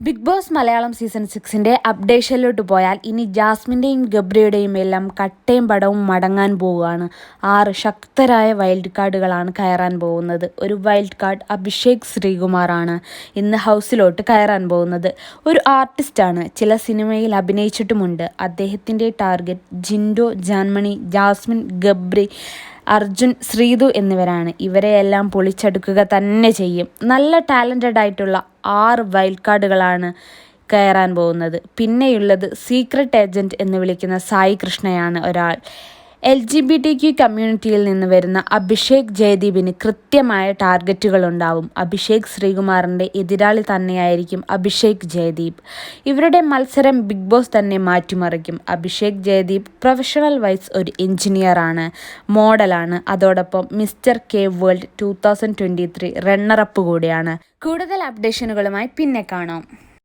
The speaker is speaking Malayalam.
ബിഗ് ബോസ് മലയാളം സീസൺ സിക്സിന്റെ അപ്ഡേഷനിലോട്ട് പോയാൽ ഇനി ജാസ്മിന്റെയും ഗബ്രിയുടെയും എല്ലാം കട്ടയും പടവും മടങ്ങാൻ പോവുകയാണ്. ആറ് ശക്തരായ വൈൽഡ് കാർഡുകളാണ് കയറാൻ പോകുന്നത്. ഒരു വൈൽഡ് കാർഡ് അഭിഷേക് ശ്രീകുമാറാണ് ഇന്ന് ഹൗസിലോട്ട് കയറാൻ പോകുന്നത്. ഒരു ആർട്ടിസ്റ്റാണ് ചില സിനിമയിൽ അഭിനയിച്ചിട്ടുമുണ്ട്. അദ്ദേഹത്തിന്റെ ടാർഗറ്റ് ജിൻഡോ ജാൻമണി ജാസ്മിൻ ഗബ്രി അർജുൻ ശ്രീതു എന്നിവരാണ്. ഇവരെയെല്ലാം പൊളിച്ചെടുക്കുക തന്നെ ചെയ്യും. നല്ല ടാലന്റഡ് ആയിട്ടുള്ള ആറ് വൈൽഡ് കാർഡുകളാണ് കയറാൻ പോകുന്നത്. പിന്നെയുള്ളത് സീക്രട്ട് ഏജന്റ് എന്ന് വിളിക്കുന്ന സായി കൃഷ്ണയാണ് ഒരാൾ. L G B T Q കമ്മ്യൂണിറ്റിയിൽ നിന്ന് വരുന്ന അഭിഷേക് ജയദീപിന് കൃത്യമായ ടാർഗറ്റുകൾ ഉണ്ടാവും അഭിഷേക് ശ്രീകുമാറിന്റെ എതിരാളി തന്നെയായിരിക്കും അഭിഷേക് ജയദീപ്. ഇവരുടെ മത്സരം ബിഗ് ബോസ് തന്നെ മാറ്റിമറിക്കും. അഭിഷേക് ജയദീപ് പ്രൊഫഷണൽ വൈസ് ഒരു എഞ്ചിനീയറാണ് മോഡലാണ്. അതോടൊപ്പം mister K world two thousand twenty three runner up കൂടിയാണ്. കൂടുതൽ അപ്ഡേഷനുകളുമായി പിന്നെ കാണാം.